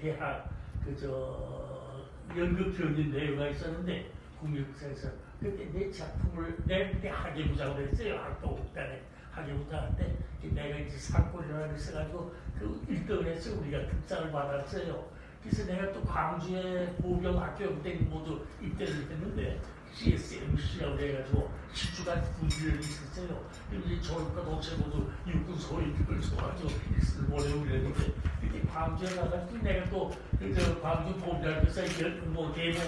대학 그저 연극 경연 대회가 있었는데 국립국사에서 그때 내 작품을 내 그때 학예부장을 했어요 학도국단에 학예부장 때 내가 이제 상권이라고 있어가지고 그 1등을 해서 우리가 특상을 받았어요. 그래서 내가 또 광주에 보병학교 그때 모두 입대를 했는데 CSMC라고 해가지고 10주간 군기를 있었어요. 저희과 동체 모두 육군 소위 그걸 좋아가지고 있을 모래 그랬는데 그때 광주에 나가지고 내가 또그저 광주 보병학교에서 뭐 대본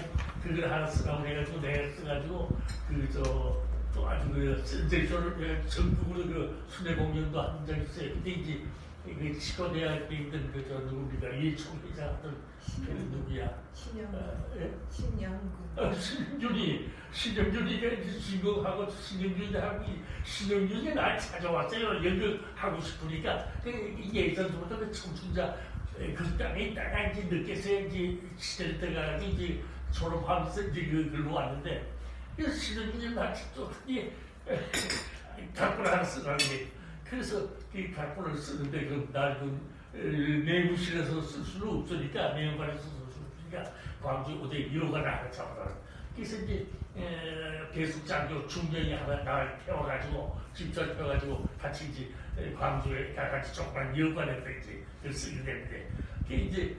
그걸 하나 쓰라고 해가지고 내가 써가지고 그저 또 아주 그 센세이션을 전국으로 그 순회 공연도 한 적 있어요. 근데 이제 그 치과대학에 있던 그저 누굽니까 이총 회장 하던 그 누구야? 신영 어, 예? 신영구 어, 신영준이 신영준이가 이제 주인공하고 신영준이하고 이 신영준이 날 찾아왔어요. 연극 하고 싶으니까 그 예전부터 그 청춘자 에, 그 땅에 있다가 이제 늦게서 이제 시대를 들어가가지고 이제 졸업하면서 이제 그 글로 왔는데 그 신영준이 날 찾아왔더니 하나 쓰라는 게 그래서 이 각본을 쓰는데 그 날그 내무실에서 쓸 수는 없으니까 내용관에서 쓸 수는 없으니까 광주 어디 1호가 나가 잡아라. 그래서 이제 에, 배숙장교 중령이 하나 날 태워가지고 집절 태워가지고 같이 이제 에, 광주에 다 같이 조그만 여관에서 이제 쓰게 됐는데 그게 이제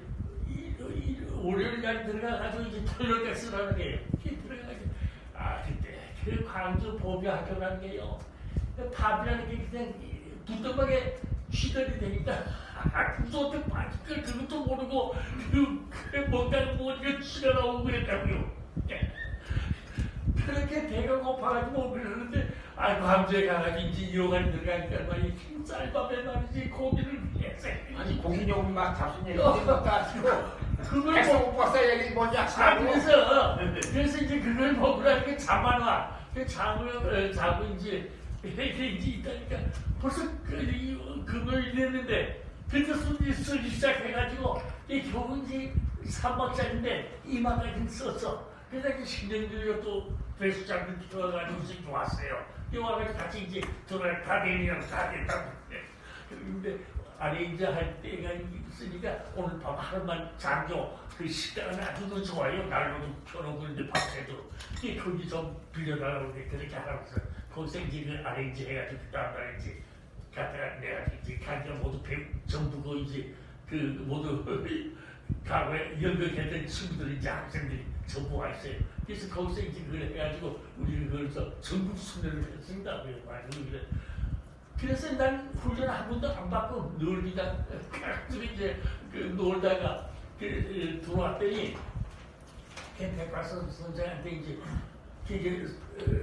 월요일 날 들어가가지고 이제 토요일까지 쓰라는 게요. 그게 들어가가지고 아 그때 그 광주 보비학교라는 게요. 그 밥이라는 게 그냥 두더박에 취달이 되니까 구조한테 빠질 그것도 모르고 그, 그 뭔가 뭐가 치가 나오고 그랬다고요. 그렇게 배가 고파가지고 그러는데 아 가가지고 이제 요간 들어가니까 말이 흰 쌀밥에 말이지 고기를 해서 아니 공인용이 막 잡순 얘기 아니고 그걸 백성 먹- 못 봤어 얘기 뭔지 아 아시라고 그래서 그래서 이제 그걸 잠만 와. 그 자고 어, 자고 이제 이제 있다니까 벌써 그 이- 금요일 됐는데 그때 손이 쓰기 시작해가지고 이 겨우 이제 3박짜리인데 이만까지 썼어. 그래서 이제 신경들이가 또 배수장들 들어가지고 이제 왔어요. 이 와가지고 같이 이제 전화 다 되면 다 된다고. 근데 이제 할 때가 있으니까 오늘 밤 하루만 잠겨 그 식당은 아주 좋아요 날로도 펴놓고 있는데 밤새도 이 거기 좀 빌려달라고 그렇게 하라고 거 이제 그 아레인지 해가지고 그 다음날 이제 갔다가 내가 이제 간장 모두 배 전부 그 이제 그 모두 과거에 연극했던 친구들이 이제 학생들이 전부 와 있어요. 그래서 거기서 이제 그걸 해가지고 우리 그래서 전국 순회를 했습니다. 그래. 그래서 난 훈련 한 번도 안 받고 늘 그냥 가끔 이제 그 놀다가 그 에, 들어왔더니 백과선 선생한테 이제 그게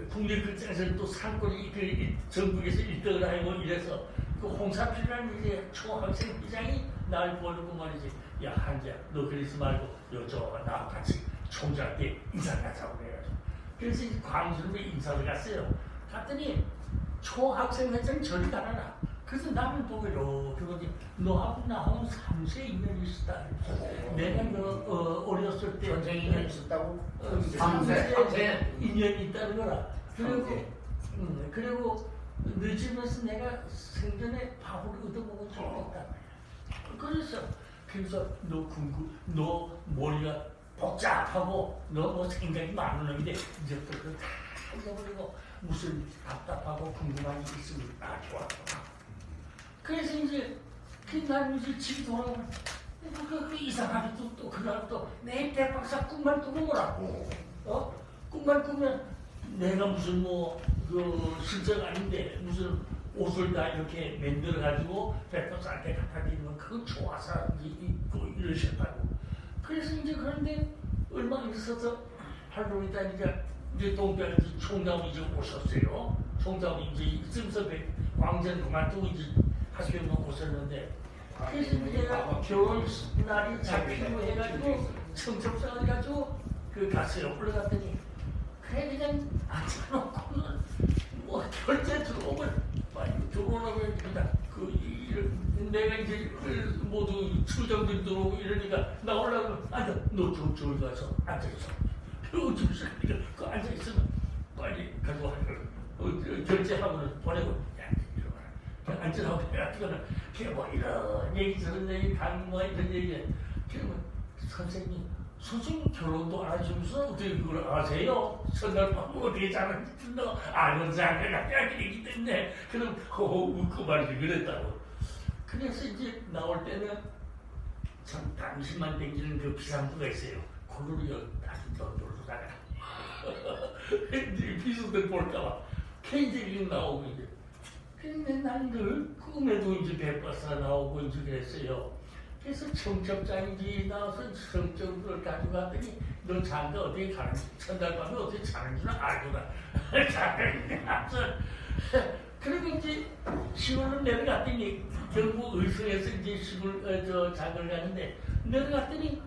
국립극장에서 또 상권이 그 이- 전국에서 1등을 하고 이래서 그 홍사필이라는 이제 초학생 회장이 날 보려고 말이지. 야 한자 너 그러지 말고 여저 나와 같이 총장한테 인사 가자고 그래가지고. 그래서 이제 광주로 인사를 갔어요. 갔더니 초학생 회장 저리 가라 그래서 나는 보고 이렇게 보니 너하고 나하고 3세 인연이 있었다. 내가 너 어, 삼세, 삼세 인연이 있다는 거라. 그리고. 음, 그리고 늦으면서 내가 생전에 밥을 얻어먹은 적이 있다. 그래서 그래서 너 궁금, 너 머리가 복잡하고 너 뭐 생각이 많은 놈인데 이제부터 그거 다 잊어버리고 무슨 답답하고 궁금한 게 있으면 나 좋았다. 그래서 이제 그날 이제 집에 돌아오면 그, 그, 그 이상하게 또, 또 그날 또내 대박사 꿈만 꾸고 뭐라고. 어? 꿈만 꾸면 내가 무슨 뭐 그 실적 아닌데 무슨 옷을 다 이렇게 만들어 가지고 백박사한테 갖다 드리면 그건 좋아서 이- 입고 이러셨다고. 그래서 이제 그런데 얼마 있어서 하루 있다니까 이제 동병 이제 총장이 이제 오셨어요. 총장이 이제 있으면서 왕전 그만두고 이제 학교에 오셨는데 그래서 내가 결혼 날이 잡히고 해가지고 청첩장 해가지고 그 갔어요. 올라갔더니 그래 그냥 앉아놓고는 뭐 결제 들어오면 결혼하고 그냥 그 이- 내가 이제 그 모두 추정들 들어오고 이러니까 나 올라가면 앉아 너저 저기 가서 앉아 있어. 그리고 저기서 그 앉아 있으면 빨리 가지고. 어, 저- 결제하고는 보내고. 걔뭐 이런 얘기 저런 얘기 강뭐 이런 얘기. 그러면 선생님 선생님 결혼도 안 하시면서 어떻게 그걸 아세요? 첫날 밤 어디에 자는지 너 아는 장르가 얘기 때문에 그럼 허허 웃고 말지. 그랬다고. 그래서 이제 나올 때는 참 당신만 댕기는 그 비상구가 있어요. 그거를 다시 던돌다가. 이제 비서들 볼까봐. 케이지가 나오고 이제 근데 난늘 꿈에도 이제 백과사 나오고 이제 그랬어요. 그래서 청첩장인지 나와서 성적을 가져갔더니 너 장가 어떻게 가는지 첫날 밤에 어떻게 자는지는 알구나. 장가인데 앞서 그리고 이제 시골로 내려갔더니 경북 의성에서 이제 시골 어, 저 장가를 가는데 내려갔더니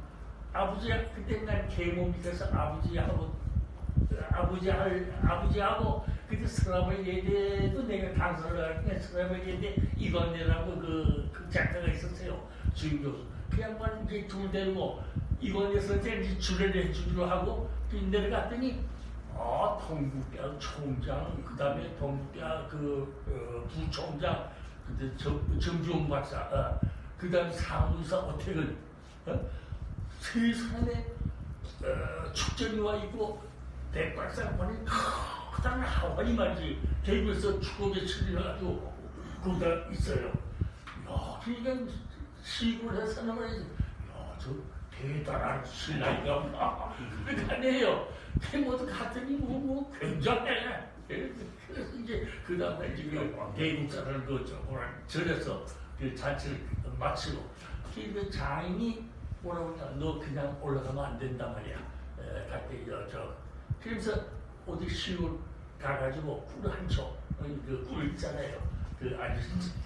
아버지가 그때 난 계모 밑에서 아버지하고 아버지 할 아버지하고 그때 서랍을 예대도 내가 강사를 할때 서랍을 예대 이관대라고 그, 그 작가가 있었어요 주임 교수 그 양반 이제 둘 데리고 선생님 이제 줄을 해주기로 하고 또 내려갔더니 아 동국대학 총장 그 다음에 동국대학 그 어, 부총장 그때 정- 정주홍 박사 어, 그 다음에 사무사 어택을 어? 세 사람의 어, 축전이 와 있고 백발상관이 하와이 말지 대구에서 축구에 처리해가지고 거기다 있어요. 야, 그러니까 시골에 사는 말이지. 야, 저 대단한 신랑이가 막 그러네요. 그 모두 갔더니 뭐, 뭐 굉장해. 그래서 그래서 이제 그 다음에 이제 그 대국사를 그저 뭐라 절에서 그 잔치를 마치고 그 장인이 뭐라고 하냐 너 그냥 올라가면 안 된단 말이야. 에, 갈때 저, 저 그래서 어디 시골 가가지고 꿀 한쪽 그꿀 있잖아요. 그 아니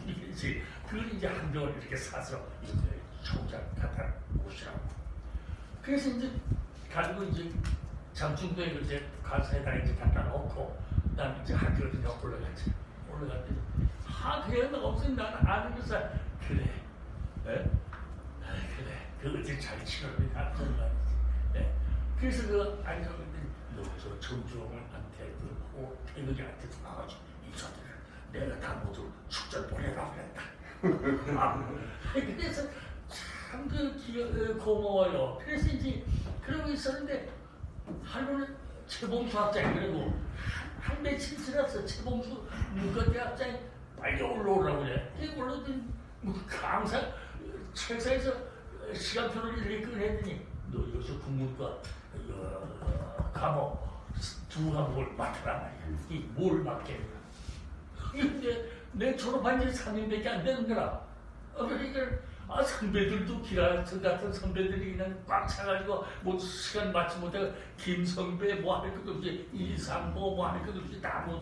꿀이지 그걸 이제 한 병을 이렇게 사서 이제 총장 갖다 오시라고. 그래서 이제 가지고 이제 장충도에 이제 가사에다 이제 갖다 놓고 난 이제 학교를 그냥 올라갔지. 올라갔더니 아 그래 너 없으니 나는 아는 교사 그래. 에? 아, 그래. 그 어제 잘 치료를 다 그런 말이지. 예. 그래서 그 아이들한테 너저 정주홍한테 그 고 태극이한테 나가지고 이사들을 내가 다 모두 축전 보내라 그랬다. 아, 그래서 참그 기억 고마워요. 그래서 이제 그러고 있었는데 하루는 최봉수 학장이 그리고 한, 한 며칠 지났어 최봉수 문과대 학장이 빨리 올라오라고 그래. 이 올라오더니 뭐 항상 책상에서 시간표를 이렇게 꺼냈더니 너 여기서 국문과 어, 과목 두 과목을 맡아라 말이야. 이뭘 맡겠냐. 근데 내 졸업한 지 3년밖에 안 되는 거라. 어, 그러니까 아 선배들도 기라성 같은 선배들이 그냥 꽉 차가지고 뭐 시간 맞지 못해 김성배 뭐 할 것도 없이 이상보 뭐 할 것도 없이 다뭐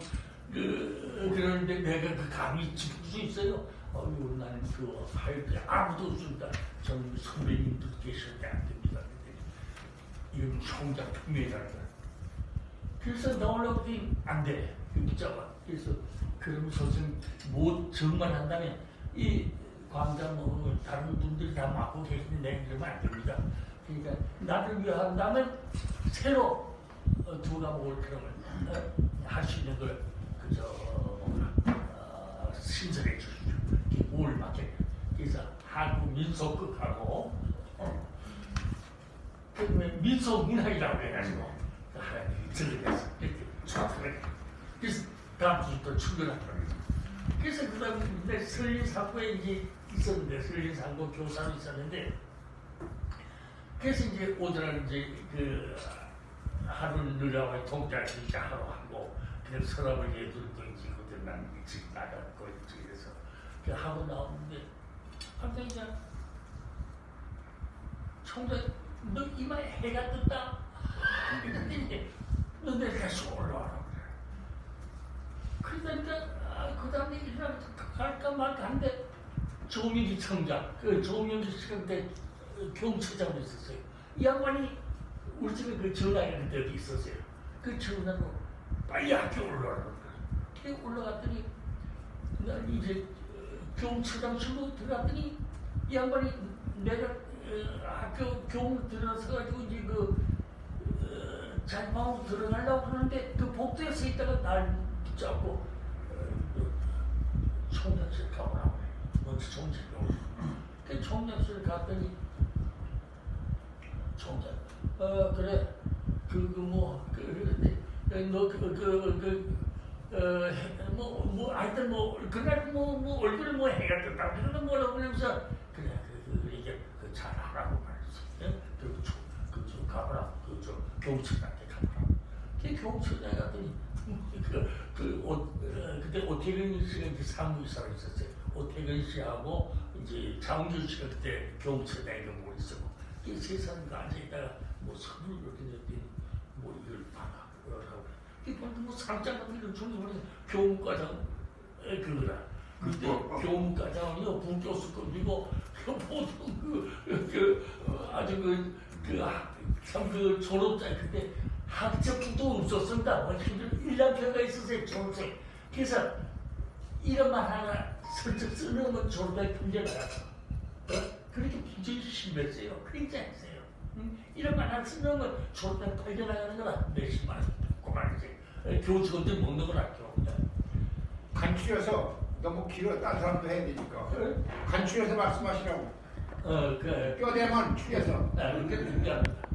그, 그러는데 내가 그 감히 지킬 수 있어요? 어휴 나는 그할게 아무도 없습니다. 전 선배님도 계실 때안 됩니다. 이건 총장 특명이라는 그래서 했더니 안 돼. 그 붙잡아. 그래서 그러면 선생님 뭐 정만 한다면 이 광장 뭐 다른 분들이 다 맡고 계시는데 그러면 안 됩니다. 그러니까 나를 위해 한다면 새로 어, 두 과목을 그러면 어, 할수 있는 걸 그저 어, 신설해 주십시오. 뭘 맡게? 그래서 한국 민속극하고 어, 민속문학이라고 해가지고 그 하나님 이 들려서 이렇게 수업을 그래서 다음 주부터 출근하더라고요. 그래서 그 다음에 내 설립사고에 이제 있었는데 설립사고 교사로 있었는데 그래서 이제 오늘은 이제 그 하루 누라와 통짜를 이제 하러 하고 그냥 서랍을 예들고 이제 그때 난 일찍 나갔고 그래서 그 하고 나오는데 갑자기 이제 총장 너 이마에 해가 떴다. 그랬더니 너 내일 다시 올라와라 그래. 그러니까 아, 그 다음에 일어나서 갈까 말까 한데 조민기 청장 그 조민기 씨가 그때 경찰장으로 있었어요. 이 양반이 우리 집에 그 그때 여기 있었어요. 그 전화로 빨리 학교 올라가라고 그래. 올라갔더니 난 이제 어, 경찰장 실로 들어갔더니 이 양반이 내가 어, 학교 교문 들어서 가지고 이제 그 어, 자리방으로 들어가려고 하는데 그 복도에 서 있다가 날 붙잡고 어, 그 총장실 가보라고 그래. 먼저 총장실 가고. 그 총장실 갔더니 총장, 어 그래, 그뭐그 너그그그 어, 뭐, 뭐, 하여튼 뭐, 그날 뭐, 뭐, 얼굴에 뭐 해가 떴다. 그러는 뭐라고 그러면서, 그래, 그, 그, 이게, 그, 잘하라고 말했어. 예? 그, 저, 그, 저, 가보라. 그, 저, 경찰한테 가보라. 그 경찰에 갔더니, 그, 그, 오, 어, 그때 오태근 씨가 이제 사무이사로 있었어요. 오태근 씨하고, 이제, 장준 씨가 그때 경찰에 뭐 있었고, 이세 사람이 앉아있다가, 뭐, 선물 이렇게 냈더니, 뭐, 이걸 봐라. 그러라고. 이번에 뭐 상장 같은 거 주는 거는 교무과장 에, 그거라. 그때 교무과장은요 부교수 급이고 그 보통 그, 그 어, 아주 그그참그 졸업자 그때 학점도 없었습니다. 1년표가 있었어요 졸업생. 그래서 이런 말 하나 슬쩍 쓰면 졸업에 문제 나갔어. 어? 그렇게 굉장히 심했어요. 굉장했어요. 응? 이런 말 하나 쓰면 졸업에 팔려나가는 거라 몇십만 원 받고 말이지. 교직원들 먹는 거라 교훈. 간추려서 너무 길어 딴 사람도 해야 되니까 그, 간추려서 말씀하시라고 어, 그, 뼈대만 추려서 아, 그게 중요합니다.